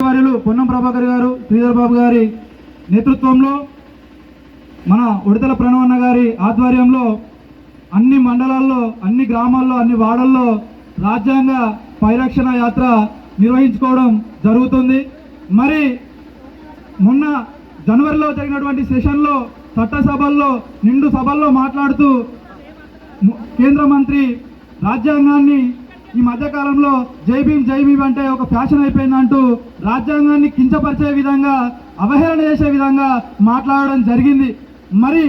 వారిలు పొన్నం ప్రభాకర్ గారు శ్రీధర్ బాబు గారి నేతృత్వంలో మన ఉడతల ప్రణవన్న గారి ఆధ్వర్యంలో అన్ని మండలాల్లో అన్ని గ్రామాల్లో అన్ని వాడల్లో రాజ్యాంగ పరిరక్షణ యాత్ర నిర్వహించుకోవడం జరుగుతుంది. మరి మొన్న జనవరిలో జరిగినటువంటి సెషన్లో చట్టసభల్లో నిండు సభల్లో మాట్లాడుతూ కేంద్ర మంత్రి రాజ్యాంగాన్ని ఈ మధ్యకాలంలో జై భీమ్ జై భీమ్ అంటే ఒక ఫ్యాషన్ అయిపోయిందంటూ రాజ్యాంగాన్ని కించపరిచే విధంగా అవహేళన చేసే విధంగా మాట్లాడడం జరిగింది. మరి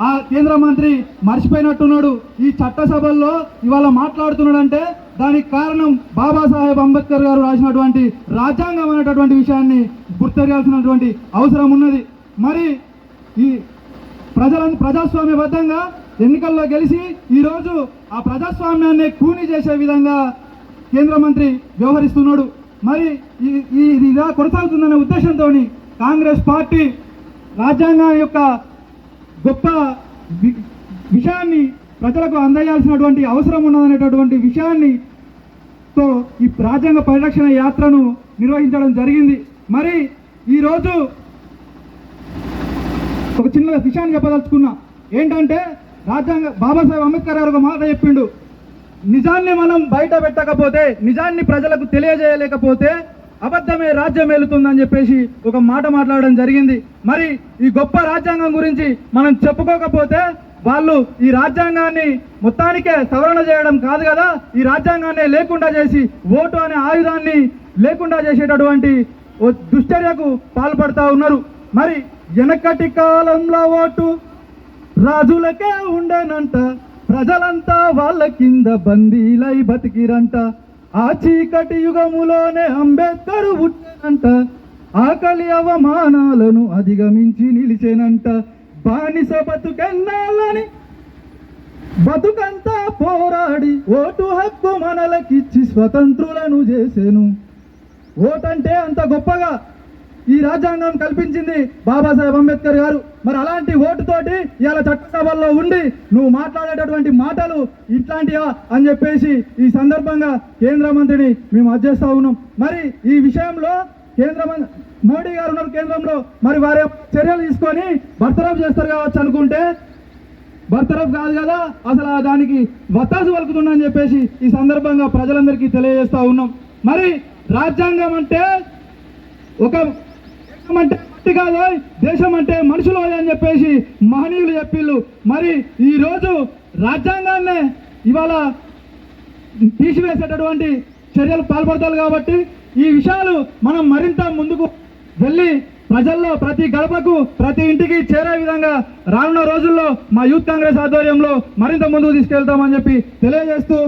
ఆ కేంద్ర మంత్రి మర్చిపోయినట్టున్నాడు. ఈ చట్టసభల్లో ఇవాళ మాట్లాడుతున్నాడంటే దానికి కారణం బాబాసాహెబ్ అంబేద్కర్ గారు రాసినటువంటి రాజ్యాంగం అనేటటువంటి విషయాన్ని గుర్తెరగాల్సినటువంటి అవసరం ఉన్నది. మరి ఈ ప్రజలను ప్రజాస్వామ్యబద్ధంగా ఎన్నికల్లో గెలిచి ఈరోజు ఆ ప్రజాస్వామ్యాన్ని కూని చేసే విధంగా కేంద్ర మంత్రి వ్యవహరిస్తున్నాడు. మరి ఈ ఇది ఇలా కొనసాగుతుందనే ఉద్దేశంతో కాంగ్రెస్ పార్టీ రాజ్యాంగం యొక్క గొప్ప విషయాన్ని ప్రజలకు అందజేయాల్సినటువంటి అవసరం ఉన్నదనేటటువంటి విషయాన్ని తో ఈ రాజ్యాంగ పరిరక్షణ యాత్రను నిర్వహించడం జరిగింది. మరి ఈరోజు ఒక చిన్న విషయాన్ని చెప్పదలుచుకున్నా. ఏంటంటే రాజ్యాంగ బాబాసాహెబ్ అంబేద్కర్ గారు ఒక మాట చెప్పిండు. నిజాన్ని మనం బయట పెట్టకపోతే నిజాన్ని ప్రజలకు తెలియజేయలేకపోతే అబద్ధమే రాజ్యం ఏలుతుందని చెప్పేసి ఒక మాట మాట్లాడడం జరిగింది. మరి ఈ గొప్ప రాజ్యాంగం గురించి మనం చెప్పుకోకపోతే వాళ్ళు ఈ రాజ్యాంగాన్ని మొత్తానికే సవరణ చేయడం కాదు కదా ఈ రాజ్యాంగాన్ని లేకుండా చేసి ఓటు అనే ఆయుధాన్ని లేకుండా చేసేటటువంటి ఓ దుశ్చర్యకు పాల్పడతా ఉన్నారు. మరి వెనకటి కాలంలో ఓటు రాజులకే ఉండనంట ప్రజలంతా వాళ్ళ కింద బందీలై బతికిరంట. ఆ చీకటి యుగములోనే అంబేద్కర్ పుట్టనంట ఆకలి అవమానాలను అధిగమించి నిలిచేనంట. బానిస బతుకెన్నాలని బతుకంతా పోరాడి ఓటు హక్కు మనలకిచ్చి స్వతంత్రులను చేసేను. ఓటంటే అంత గొప్పగా ఈ రాజ్యాంగం కల్పించింది బాబాసాహెబ్ అంబేద్కర్ గారు. మరి అలాంటి ఓటుతోటి ఇలా చట్టసభల్లో ఉండి నువ్వు మాట్లాడేటటువంటి మాటలు ఇట్లాంటివా అని చెప్పేసి ఈ సందర్భంగా కేంద్ర మంత్రిని మేము అధ్యస్తా ఉన్నాం. మరి ఈ విషయంలో కేంద్ర మంత్రి మోడీ గారు ఉన్నారు కేంద్రంలో. మరి వారి చర్యలు తీసుకొని బర్తరఫ్ చేస్తారు కావచ్చు అనుకుంటే బర్తరఫ్ కాదు కదా అసలు దానికి వత్తాసు వలుకుతుందని చెప్పేసి ఈ సందర్భంగా ప్రజలందరికీ తెలియజేస్తా ఉన్నాం. మరి రాజ్యాంగం అంటే ఒక అంటే మట్టి కాదు దేశం అంటే మనుషులు అని చెప్పేసి మహనీయులు చెప్పిళ్ళు. మరి ఈ రోజు రాజ్యాంగాన్నే ఇవాళ తీసివేసేటటువంటి చర్యలు పాల్పడతారు కాబట్టి ఈ విషయాలు మనం మరింత ముందుకు వెళ్ళి ప్రజల్లో ప్రతి గడపకు ప్రతి ఇంటికి చేరే విధంగా రానున్న రోజుల్లో మా యూత్ కాంగ్రెస్ ఆధ్వర్యంలో మరింత ముందుకు తీసుకెళ్తామని చెప్పి తెలియజేస్తూ